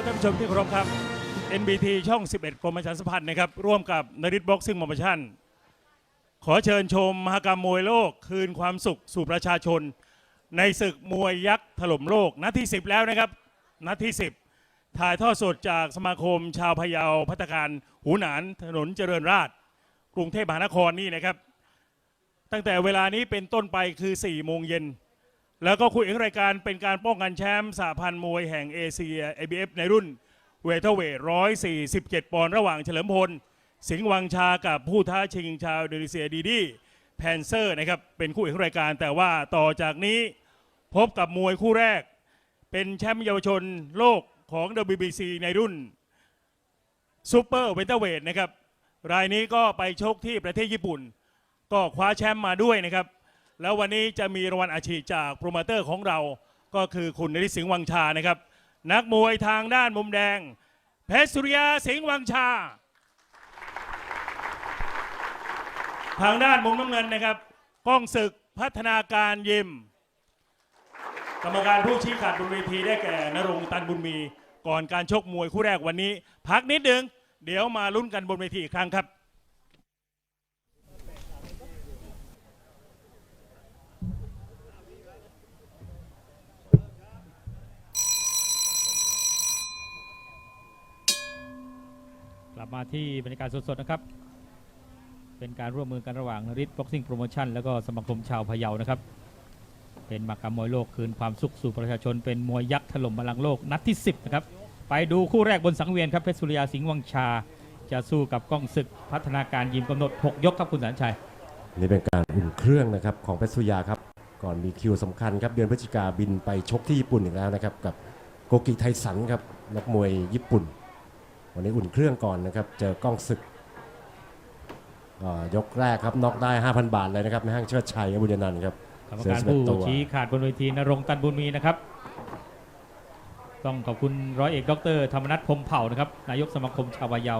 และท่านผู้ชมที่เคารพครับ NBT ช่อง 11 กรมประชาสัมพันธ์นะครับ ร่วมกับนริทบ็อกซิ่งโปรโมชั่น ขอเชิญชมมหกรรมมวยโลกคืนความสุขสู่ประชาชน ในศึกมวยยักษ์ถล่มโลก นัดที่ 10 แล้วนะครับ นัดที่ 10 ถ่ายทอดสดจากสมาคม ชาวพะเยาพัฒการหูหนานถนนเจริญราษฎร์กรุงเทพมหานครนี่นะครับ ตั้งแต่เวลานี้เป็นต้นไปคือ4โมงเย็น แล้วก็คุยเอกรายการเป็นการป้องกันแชมป์สหพันธ์มวยแห่งเอเชีย ABF ในรุ่นเวเทอร์เวท147 ปอนด์ระหว่างเฉลิมพล สิงห์วังชากับผู้ท้าชิงชาวอินโดนีเซียดีดีแพนเซอร์นะครับเป็นคู่เอกรายการแต่ว่าต่อจากนี้พบกับมวยคู่แรก เป็นแชมป์เยาวชนโลกของ WBC ในรุ่นซูเปอร์เวเทอร์เวทนะครับรายนี้ก็ไปชกที่ประเทศญี่ปุ่น ก็คว้าแชมป์มาด้วยนะครับ แล้ววันนี้จะมีรางวัลอาชีพจากโปรโมเตอร์ของเราก็คือคุณนริศสิงห์วังชานะครับ นักมวยทางด้านมุมแดง เพชรสุริยาสิงห์วังชา ทางด้านมุมน้ำเงินนะครับก้องศึกพัฒนาการยิม กรรมการผู้ชี้ขาดบนเวทีได้แก่นรงตันบุญมี ก่อนการชกมวยคู่แรกวันนี้ พักนิดนึงเดี๋ยวมาลุ้นกันบนเวทีอีกครั้งครับ ลับมาที่บรรยากาศสดๆนะครับ เป็นการร่วมมือกันระหว่างริทบ็อกซิ่งโปรโมชั่นแล้วก็สมาคมชาวพะเยานะครับ เป็นมากรรมมวยโลกคืนความสุขสู่ประชาชน เป็นมวยยักษ์ถล่มพลังโลกนัดที่ 10 นะครับ ไปดูคู่แรกบนสังเวียนครับเพชรสุริยาสิงห์วังชา จะสู้กับก้องศึกพัฒนาการยิมกำหนด 6 ยกครับคุณสันชัย นี่เป็นการอุ่นเครื่องนะครับของเพชรสุริยาครับ ก่อนมีคิวสำคัญครับเดือนพฤศจิกาบินไปชกที่ญี่ปุ่นอีกแล้วนะครับกับโกกิไทสันครับนักมวยญี่ปุ่น วันนี้อุ่นเครื่องก่อนนะครับ เจอกล้องศึกอ่ายกแรกครับน็อกได้ 5,000 บาทเลยนะครับในห้างเชิดชัยบุญยนันท์ครับกรรมการผู้ชี้ขาดบนเวทีนรงค์ตันบุญมีนะครับ ต้องขอบคุณร้อยเอกดรธรรมนัฐพรหมเผ่านะครับนายกสมาคมชาวพะเยา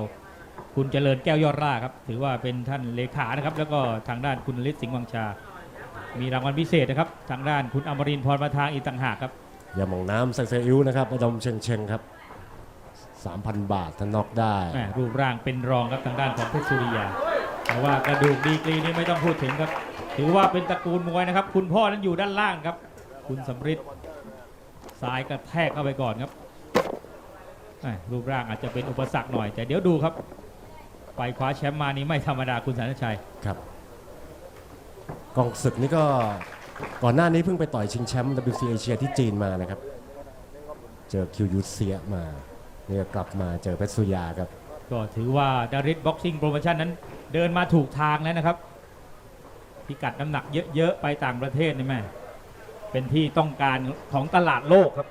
คุณเจริญแก้วยอดร่าครับ ถือว่าเป็นท่านเลขานะครับ แล้วก็ทางด้านคุณฤทธิ์สิงห์วังชา มีรางวัลพิเศษนะครับ ทางด้านคุณอมรินทร์พรประทางอีกต่างหากครับยาหมองน้ำไซเซอิวนะครับระดมเชงเชงครับ 3,000 บาทถ้าน็อกได้ แหม่รูปร่างเป็นรองครับทางด้านของเพชรสุริยา แต่ว่ากระดูกดีกรีนี่ไม่ต้องพูดถึงครับ ถือว่าเป็นตระกูลมวยนะครับ คุณพ่อนั้นอยู่ด้านล่างครับ คุณสำริดซ้ายกระแทกเข้าไปก่อนครับแหม่รูปร่างอาจจะเป็นอุปสรรคหน่อย แต่เดี๋ยวดูครับ ไปคว้าแชมป์มานี่ไม่ธรรมดาคุณสันชัย ครับกองศึกนี่ก็ก่อนหน้านี้เพิ่งไปต่อยชิงแชมป์ WC เอเชียที่จีนมานะครับ เจอคิวยูเซียมา เนี่ยกลับมาเจอเพชรสุริยาครับ ก็ถือว่าดาริสบ็อกซิ่งโปรโมชั่นนั้น เดินมาถูกทางแล้วนะครับ พิกัดน้ำหนักเยอะๆ ไปต่างประเทศนี่แม่เป็นที่ต้องการของตลาดโลกครับ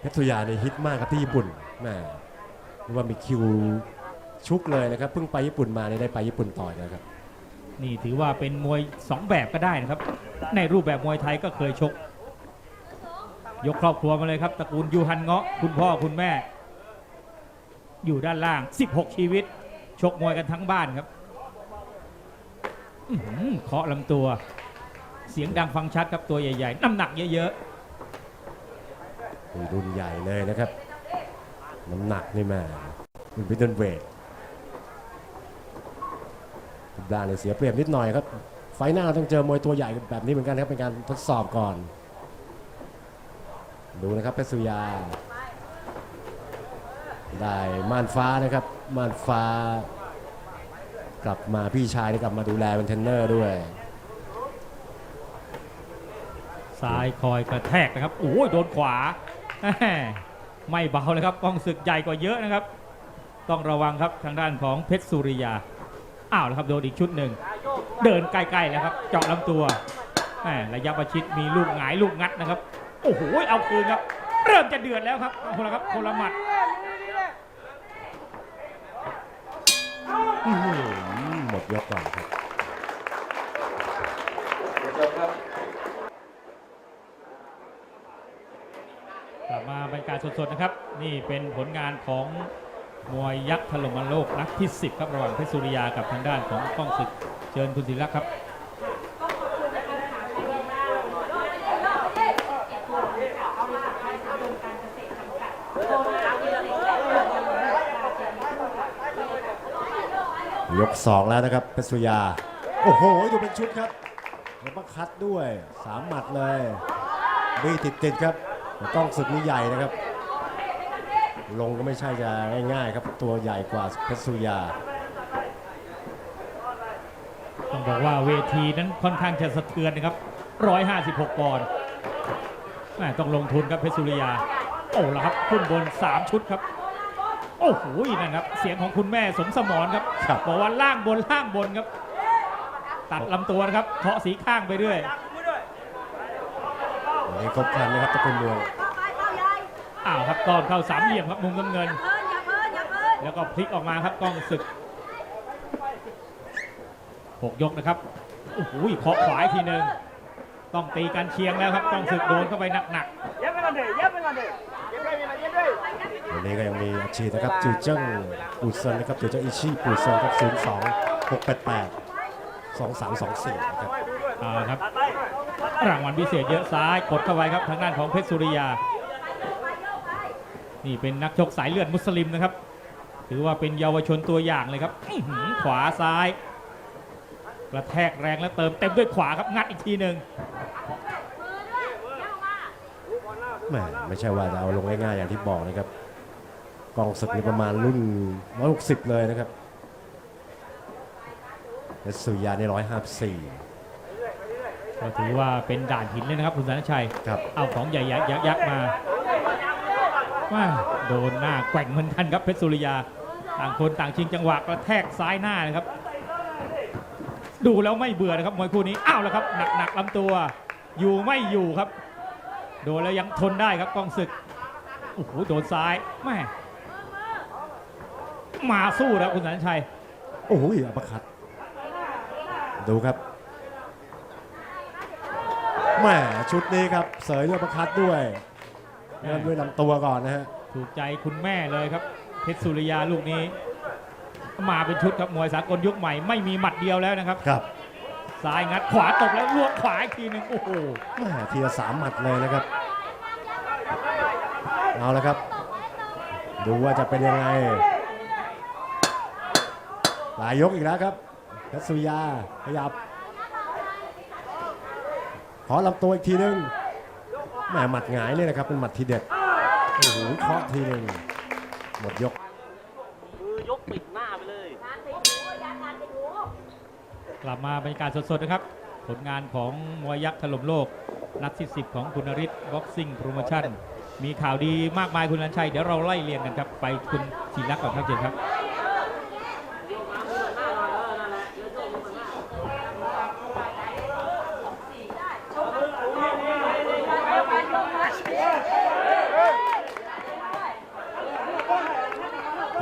เพชรสุริยาในฮิตมากครับที่ญี่ปุ่นแม่เรียกว่ามีคิวชุกเลยนะครับเพิ่งไปญี่ปุ่นมาเนี่ยได้ไปญี่ปุ่นต่อยนะครับ นี่ถือว่าเป็นมวย 2 แบบก็ได้นะครับ ในรูปแบบมวยไทยก็เคยชก ยกครอบครัวมาเลยครับตระกูลยูฮันเงาะคุณพ่อคุณแม่ อยู่ด้านล่าง 16 ชีวิต ชกมวยกันทั้งบ้านครับเคาะลำตัว เสียงดังฟังชัดครับตัวใหญ่ๆ น้ำหนักเยอะมีรุ่นใหญ่เลยนะครับ น้ำหนักนี่แม่รุ่นพิทเทิลเวทรูปร่างเนี่ยเสียเปรียบนิดหน่อยครับ ไฟหน้าต้องเจอมวยตัวใหญ่แบบนี้เหมือนกันครับเป็นการทดสอบก่อน ดูนะครับเพชรสุยา ได้ม่านฟ้านะครับม่านฟ้า กลับมาพี่ชายกลับมาดูแลเป็นเทรนเนอร์ด้วย ซ้ายคอยกระแทกนะครับโอ้ยโดนขวา ไม่เบาเลยครับกองศึกใหญ่กว่าเยอะนะครับ ต้องระวังครับทางด้านของเพชรสุริยาอ้าวแล้วครับโดนอีกชุดหนึ่งเดินใกล้ๆแล้วครับเจาะลำตัวระยะประชิดมีลูกหงายลูกงัดนะครับ โอ้โหเอาคืนครับ เริ่มจะเดือดแล้วครับคนละครับคนละหมัด อื้อหือหมด ยกก่อนครับกลับมาบรรยากาศสดๆนะครับ นี่เป็นผลงานของมวยยักษ์ถล่มโลกนัดที่ 10 ครับระหว่างเพชรสุริยากับทางด้านของก้องศึกเชิญคุณศิลักษ์ครับเข้ามาขายสาวงการเกษตรจำกัดโทรมา ยกสองแล้วนะครับเพชรสุยา โอ้โหดูเป็นชุดครับแล้วก็คัดด้วยสามหมัดเลยบี้ติดติดครับต้องศึกนี้ใหญ่นะครับ ลงก็ไม่ใช่จะง่ายๆครับตัวใหญ่กว่าเพชรสุยาต้องบอกว่าเวทีนั้นค่อนข้างจะสะเทือนนะครับ 156 ปอนด์ต้องลงทุนครับเพชรสุริยา โอ้ละครับ ขึ้นบน 3 ชุดครับ โอ้โหนั่นครับ เสียงของคุณแม่สมสมรครับครับ บอกว่าล่างบนล่างบนครับ ตัดลำตัวนะครับเคาะสีข้างไปเรื่อย วันนี้ครบครันนะครับตะกุนเมืองอ้าวครับตอนเข้าสามเหลี่ยมครับมุมน้ำเงินอย่าเพิ่นอย่าเพิ่นแล้วก็พลิกออกมาครับกล้องศึกหกยกนะครับโอ้โหเคาะขวาอีกทีหนึ่งต้องตีกันเชียงแล้วครับกล้องศึกโดนเข้าไปหนัก วันนี้ก็ยังมีอาชีพนะครับจูเจิ้งปูเซินนะครับจูเจิ้งอิชิปูเซินครับ0 2 6 8 8 2 3 2 4นะครับๆเอาละครับ รางวัลพิเศษเยอะซ้ายกดเข้าไปครับทางด้านของเพชรสุริยา นี่เป็นนักชกสายเลือดมุสลิมนะครับ ถือว่าเป็นเยาวชนตัวอย่างเลยครับอื้อหือขวาซ้ายกระแทกแรงแล้วเติมเต็มด้วยขวาครับงัดอีกทีหนึ่งแหมไม่ใช่ว่าจะเอาลงง่ายๆอย่างที่บอกนะครับ กองศึกนี่ประมาณรุ่น160เลยนะครับเพชรสุริยานี่154ก็ถือว่าเป็นด่านหินเลยนะครับคุณสันชัย ครับ เอาของใหญ่ยักษ์ยักษ์มาว่าโดนหน้าแกว่งเหมือนกันครับเพชรสุริยา ต่างคนต่างชิงจังหวะกระแทกซ้ายหน้านะครับ ดูแล้วไม่เบื่อนะครับมวยคู่นี้ อ้าวแล้วครับ หนักหนักๆลำตัว อยู่ไม่อยู่ครับ โดนแล้วยังทนได้ครับกองศึก โอ้โห โดนซ้ายแม่ มาสู้แล้วคุณสันชัย โอ้ยอัปคัดดูครับแหมชุดนี้ครับ เสยด้วยอัปคัดด้วยเริ่มด้วยลำตัวก่อนนะฮะ ถูกใจคุณแม่เลยครับ เพชรสุริยาลูกนี้ มาเป็นชุดครับมวยสากลยุคใหม่ไม่มีหมัดเดียวแล้วนะครับ ครับซ้ายงัดขวาตบแล้วลวงขวาอีกทีหนึงโอ้โหแหมทีละสามหมัดเลยนะครับเอาละครับ ดูว่าจะเป็นยังไงห ลายยกอีกแล้วครับเพชรสุริยาขยับ ขอลำตัวอีกทีนึงแหมหมัดหงายเนี่ยนะครับเป็นหมัดทีเด็ดโอ้โหเคาะทีนึงหมดยกมือยกปิดหน้าไปเลย กลับมาบรรยากาศสดๆนะครับ ผลงานของมวยยักษ์ถล่มโลก นัดที่10ของคุณนริศบ็อกซิ่งโปรโมชั่นมีข่าวดีมากมายคุณนันชัย เดี๋ยวเราไล่เรียงกันครับ ไปคุณศิลักษ์ก่อนครับเจนครับ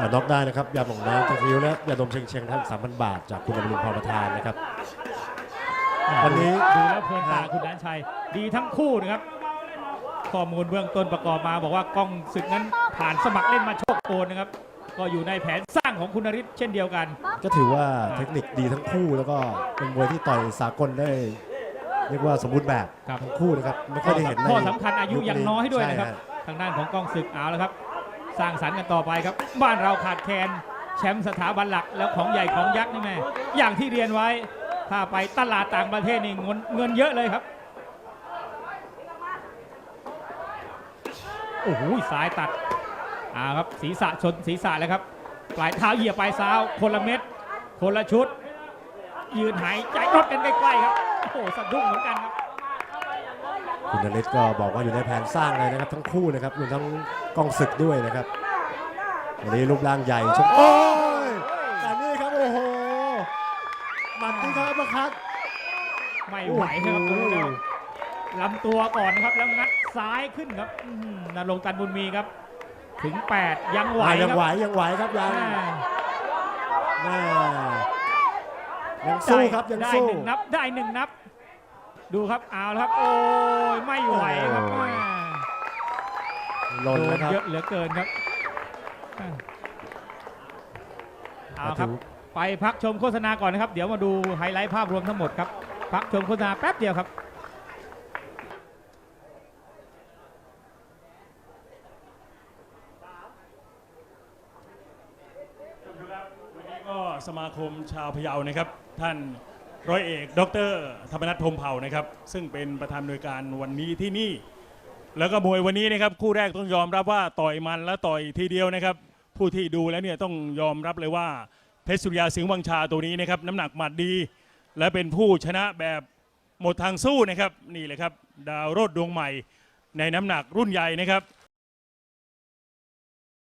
น็อกได้นะครับยาหม่องน้ำจากริ้วและยาดมเชงเชงทั้ง3,000บาท จากคุณอมรินทร์พรประธานนะครับ วันนี้ ดูแล้วเพลินตาคุณนันชัย ดีทั้งคู่นะครับ ข้อมูลเบื้องต้นประกอบมาบอกว่ากล้องศึกนั้นผ่านสมัครเล่นมาโชคโกนนะครับ ก็อยู่ในแผนสร้างของคุณนริศเช่นเดียวกัน ก็ถือว่าเทคนิคดีทั้งคู่แล้วก็เป็นมวยที่ต่อยสากลได้เรียกว่าสมบูรณ์แบบครับ ทั้งคู่นะครับไม่ค่อยได้เห็นในข้อสำคัญอายุยังน้อยด้วยนะครับ ใช่ฮ ทางด้านของกองศึกเอาแล้วครับ สร้างสรรค์กันต่อไปครับ บ้านเราขาดแคลนแชมป์สถาบันหลักแล้วของใหญ่ของยักษ์นี่แม่อย่างที่เรียนไว้ถ้าไปตลาดต่างประเทศนี่เงินเงินเยอะเลยครับโอ้โหซ้ายตัดอ่าครับศีรษะชนศีรษะแล้วครับปลายเท้าเหยียบปลายเท้าคนละเม็ดคนละชุด ยืนหายใจรถกันใกล้ๆครับโอ้โหสะดุ้งเหมือนกันครับ คุณนฤทธิ์ก็บอกว่าอยู่ในแผนสร้างเลยนะครับ ทั้งคู่นะครับรวมทั้งกองศึกด้วยนะครับวันนี้รูปร่างใหญ่ชกโอ้ยแต่นี่ครับโอ้โหหมัดนี่ครับอัปคัดไม่ไหวนะครับดูแล้วลำตัวก่อนนะครับแล้วงัดซ้ายขึ้นครับอื้อหือนรงค์ตันบุญมีครับ ถึง 8 ยังไหวอะยังคไหวรับยังไหวครับยังอ่าแม่ยังสู้ครับยังได้สู้หนึ่งนับได้หนึ่งนับ ดูครับเอาแล้วครับ โอ้ยไม่ไหวครับโอ้ยแม่หล่นโดนะนครับเยอะเหลือเกินครับอ่าเอาครับมาถึงไปพักชมโฆษณาก่อนนะครับ เดี๋ยวมาดูไฮไลท์ภาพรวมทั้งหมดครับ พักชมโฆษณาแป๊บเดียวครับวันนี้ก็สมาคมชาวพะเยานะครับ ท่าน ร้อยเอก ดร ธรรมนัฐพรมเผ่านะครับ ซึ่งเป็นประธานโดยการวันนี้ที่นี่ แล้วก็มวยวันนี้นะครับคู่แรกต้องยอมรับว่าต่อยมันและต่อยทีเดียวนะครับ ผู้ที่ดูแล้วเนี่ยต้องยอมรับเลยว่าเพชรสุริยาสิงห์วังชาตัวนี้นะครับน้ำหนักหมัดดี และเป็นผู้ชนะแบบหมดทางสู้นะครับนี่เลยครับดาวโรดดวงใหม่ในน้ำหนักรุ่นใหญ่นะครับ